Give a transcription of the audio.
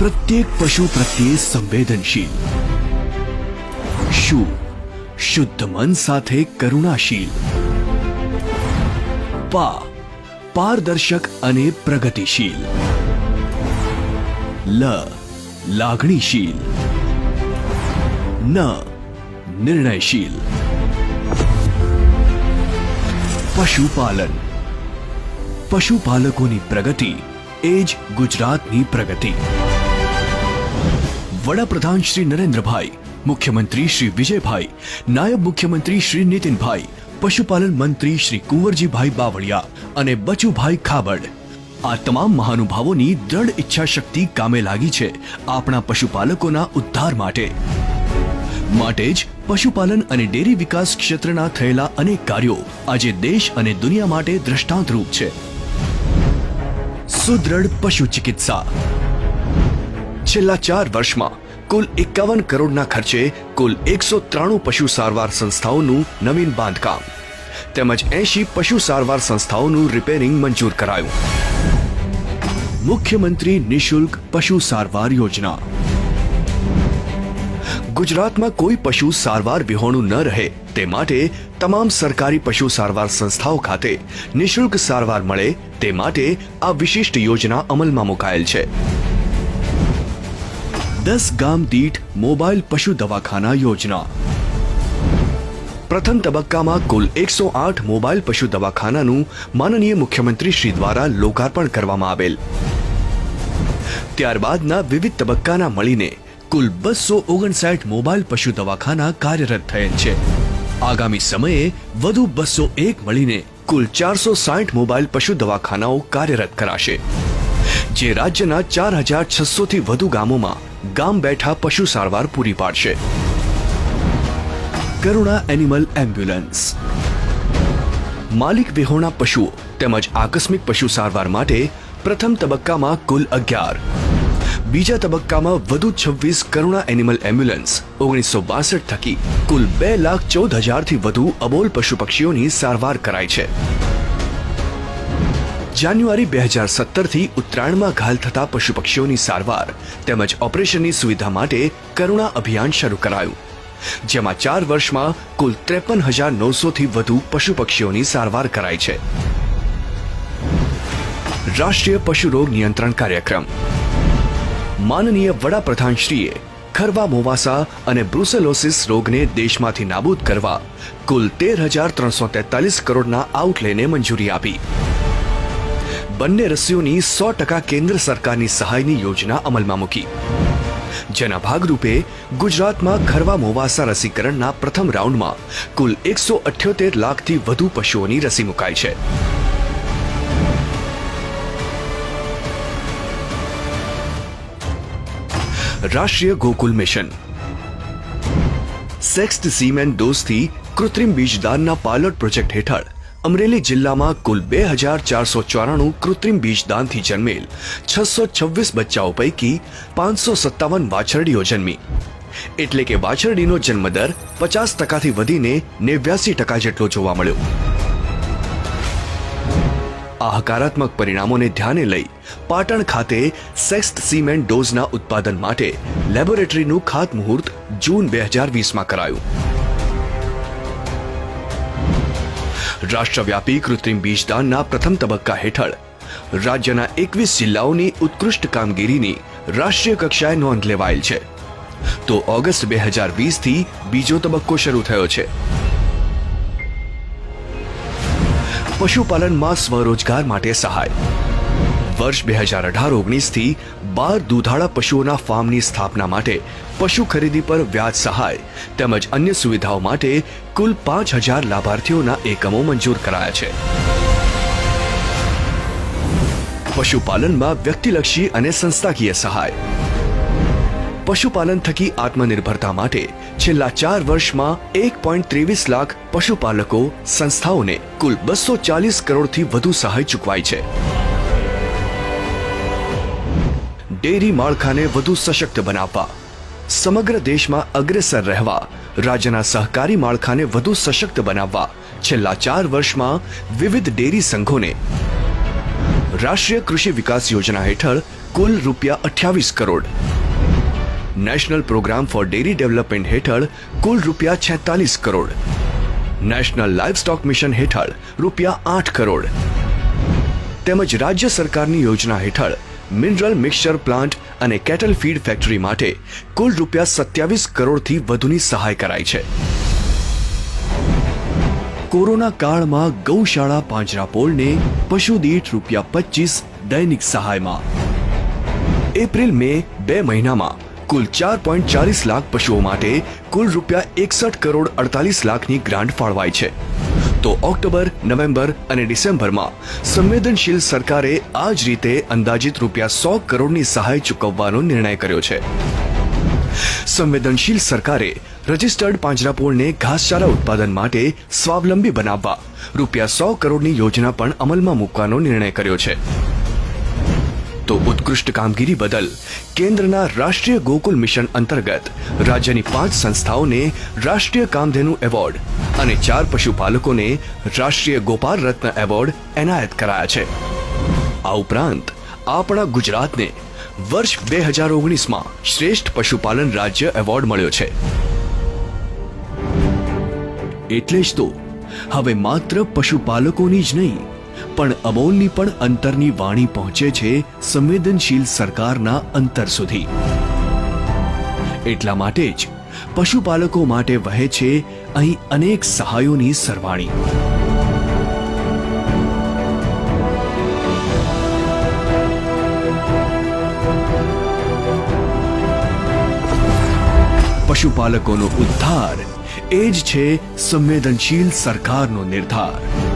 પ્રત્યેક પશુ પ્રત્યે સંવેદનશીલ શું શુદ્ધ મન સાથે કરુણાશીલ પા પારદર્શક અને પ્રગતિશીલ લ લાગણીશીલ ન નિર્ણયશીલ પશુપાલન પશુપાલકોની પ્રગતિ એ જ ગુજરાતની પ્રગતિ વડાપ્રધાન શ્રી નરેન્દ્રભાઈ, મુખ્યમંત્રી શ્રી વિજયભાઈ, નાયબ મુખ્યમંત્રી શ્રી નીતિનભાઈ, પશુપાલન મંત્રી શ્રી કુંવરજીભાઈ બાવળિયા અને બચુભાઈ ખાબડ. આ તમામ મહાનુભાવોની દ્રઢ ઈચ્છા શક્તિ કામે લાગી છે આપણા પશુપાલકોના ઉદ્ધાર માટે. માટે જ પશુપાલન અને ડેરી વિકાસ ક્ષેત્રના થયેલા અનેક કાર્યો આજે દેશ અને દુનિયા માટે દ્રષ્ટાંતરૂપ છે. સુદ્રઢ પશુ ચિકિત્સા. છેલ્લા ચાર વર્ષમાં કુલ એકાવન કરોડના ખર્ચે કુલ એકસો ત્રાણું પશુ સારવાર સંસ્થાઓનું નવીન બાંધકામ. તેમજ એંશી પશુ સારવાર સંસ્થાઓનું રિપેરિંગ મંજૂર કરાયું. મુખ્યમંત્રી નિશુલ્ક પશુ સારવાર યોજના. ગુજરાતમાં કોઈ પશુ સારવાર વિહોણું ન રહે તે માટે તમામ સરકારી પશુ સારવાર સંસ્થાઓ ખાતે નિશુલ્ક સારવાર મળે તે માટે આ વિશિષ્ટ યોજના અમલમાં મુકાયેલ છે. દસ ગામ દીઠ મોબાઈલ પશુ દવાખાના યોજના પ્રથમ તબક્કામાં કુલ એકસો આઠ મોબાઈલ પશુ દવાખાનાનું માનનીય મુખ્યમંત્રી શ્રી દ્વારા લોકાર્પણ કરવામાં આવેલ ત્યારબાદના વિવિધ તબક્કાના મળીને કુલ બસો ઓગણસાઠ મોબાઈલ પશુ દવાખાના કાર્યરત થયેલ છે આગામી સમયે વધુ બસો એક મળીને કુલ ચારસો સાઠ મોબાઈલ પશુ દવાખાનાઓ કાર્યરત કરાશે જે રાજ્યના ચાર હજાર છસો થી વધુ ગામોમાં ગામ બેઠા પશુ સારવાર પૂરી પાડશે. Karuna animal ambulance. માલિક વિહોણા પશુઓ તેમજ આકસ્મિક પશુ સારવાર માટે પ્રથમ તબક્કામાં કુલ અગિયાર. બીજા તબક્કામાં વધુ છવ્વીસ કરુણા એનિમલ એમ્બ્યુલન્સ, ઓગણીસો બાસઠ થકી કુલ બે લાખ ચૌદ હજારથી વધુ અબોલ પશુ પક્ષીઓની સારવાર કરાઈ છે. જાન્યુઆરી બે હજાર સત્તરથી ઉત્તરાયણમાં ઘાયલ થતા પશુ પક્ષીઓની સારવાર તેમજ ઓપરેશનની સુવિધા માટે કરુણા અભિયાન શરૂ કરાયું. જેમાં ચાર વર્ષમાં કુલ ત્રેપન હજાર નવસોથી વધુ પશુ પક્ષીઓની સારવાર કરાઈ છે. રાષ્ટ્રીય પશુ રોગ નિયંત્રણ કાર્યક્રમ. માનનીય વડાપ્રધાનશ્રીએ ખરવા મોવાસા અને બ્રુસેલોસિસ રોગને દેશમાંથી નાબૂદ કરવા કુલ તેર હજાર ત્રણસો તેતાલીસ કરોડના આઉટલેને મંજૂરી આપી. બંને રસીઓની સો ટકા કેન્દ્ર સરકારની સહાયની યોજના અમલમાં મૂકી. જેના ભાગરૂપે ગુજરાતમાં ખરવા મોવાસા રસીકરણના પ્રથમ રાઉન્ડમાં કુલ એકસો અઠ્યોતેર લાખથી વધુ પશુઓની રસી મુકાઈ છે. Rashtriya Gokul mission. Sexed semen ડોઝથી કૃત્રિમ બીજદાનના પાયલોટ પ્રોજેક્ટ હેઠળ અમરેલી જિલ્લામાં કુલ બે હજાર ચારસો ચોરાણું કૃત્રિમ બીજદાનથી જન્મેલ છસો છવ્વીસ બચ્ચાઓ પૈકી પાંચસો સત્તાવન વાછરડીઓ જન્મી. એટલે કે વાછરડીનો જન્મદર પચાસ ટકાથી વધીને નેવ્યાસી ટકા જેટલો જોવા મળ્યો. આ હકારાત્મક પરિણામોને ધ્યાને લઈ પાટણ ખાતે સેક્સ્ટ સીમેન્ટ ડોઝના ઉત્પાદન માટે લેબોરેટરીનું ખાતમુહૂર્ત જૂન બે હજાર વીસમાં કરાયું. રાષ્ટ્રવ્યાપી કૃત્રિમ બીજદાનના પ્રથમ તબક્કા હેઠળ રાજ્યના એકવીસ જિલ્લાઓની ઉત્કૃષ્ટ કામગીરીની રાષ્ટ્રીય કક્ષાએ નોંધ લેવાયેલ છે. તો ઓગસ્ટ બે હજાર વીસથી બીજો તબક્કો શરૂ થયો છે. પશુપાલનમાં સ્વરોજગાર માટે સહાય વર્ષ બે હજાર અઢાર ઓગણીસથી બાર દૂધાળા પશુઓના ફાર્મની સ્થાપના માટે પશુ ખરીદી પર વ્યાજ સહાય તેમજ અન્ય સુવિધાઓ માટે કુલ પાંચ હજાર લાભાર્થીઓના એકમો મંજૂર કરાયા છે. પશુપાલનમાં વ્યક્તિલક્ષી અને સંસ્થાકીય સહાય. પશુપાલન થકી આત્મનિર્ભરતા માટે છેલ્લા ચાર વર્ષમાં એક પોઈન્ટ ત્રેવીસ લાખ પશુપાલકો સંસ્થાઓને કુલ બસો ચાલીસ કરોડથી વધુ સહાય ચૂકવાઈ છે. ડેરી માળખાને વધુ સશક્ત બનાવવા સમગ્ર દેશમાં અગ્રેસર રહેવા રાજ્યના સહકારી માળખાને વધુ સશક્ત બનાવવા છેલ્લા ચાર વર્ષમાં વિવિધ ડેરી સંઘોને રાષ્ટ્રીય કૃષિ વિકાસ યોજના હેઠળ કુલ રૂપિયા અઠ્યાવીસ crore national programme for dairy development હેઠળ કુલ રૂપિયા છેતાલીસ કરોડ નેશનલ લાઇવસ્ટોક મિશન હેઠળ રૂપિયા આઠ કરોડ તેમજ રાજ્ય સરકારની યોજના હેઠળ મિનરલ મિક્સચર પ્લાન્ટ અને કેટલ ફીડ ફેક્ટરી માટે કુલ રૂપિયા સત્યાવીસ કરોડથી વધુની સહાય કરાઈ છે. કોરોના કાળમાં ગૌશાળા પાંજરાપોળને પશુ દીઠ રૂપિયા પચીસ દૈનિક સહાયમાં. એપ્રિલ મે બે મહિનામાં કુલ ચાર પોઈન્ટ ચાલીસ લાખ પશુઓ માટે કુલ રૂપિયા એકસઠ કરોડ અડતાલીસ લાખની ગ્રાન્ટ ફાળવાઈ છે. તો ઓક્ટોબર, નવેમ્બર અને ડિસેમ્બરમાં સંવેદનશીલ સરકારે આ જ રીતે અંદાજિત રૂપિયા સો કરોડની સહાય ચૂકવવાનો નિર્ણય કર્યો છે. સંવેદનશીલ સરકારે રજિસ્ટર્ડ પાંજરાપોળને ઘાસચારા ઉત્પાદન માટે સ્વાવલંબી બનાવવા રૂપિયા સો કરોડની યોજના પણ અમલમાં મૂકવાનો નિર્ણય કર્યો છે. તો ઉત્કૃષ્ટ કામગીરી બદલ કેન્દ્રના રાષ્ટ્રીય ગોકુલ મિશન અંતર્ગત રાજ્યની પાંચ સંસ્થાઓને રાષ્ટ્રીય કામધેનુ એવોર્ડ અને ચાર પશુપાલકોને રાષ્ટ્રીય ગોપાલ રત્ન એવોર્ડ એનાયત કરાયા છે. આ ઉપરાંત, આપણા ગુજરાતને વર્ષ બે હજાર ઓગણીસમાં શ્રેષ્ઠ પશુપાલન રાજ્ય એવોર્ડ મળ્યો છે. એટલે જ તો, હવે માત્ર પશુપાલકોની જ નહીં, પણ અમોલની પણ અંતરની વાણી પહોંચે છે સંવેદનશીલ સરકારના અંતર સુધી. એટલા માટે જ પશુપાલકો માટે વહે છે અહીં અનેક સહાયોની સરવાણી. પશુપાલકોનો ઉદ્ધાર એ જ છે સંવેદનશીલ સરકારનો નિર્ધાર.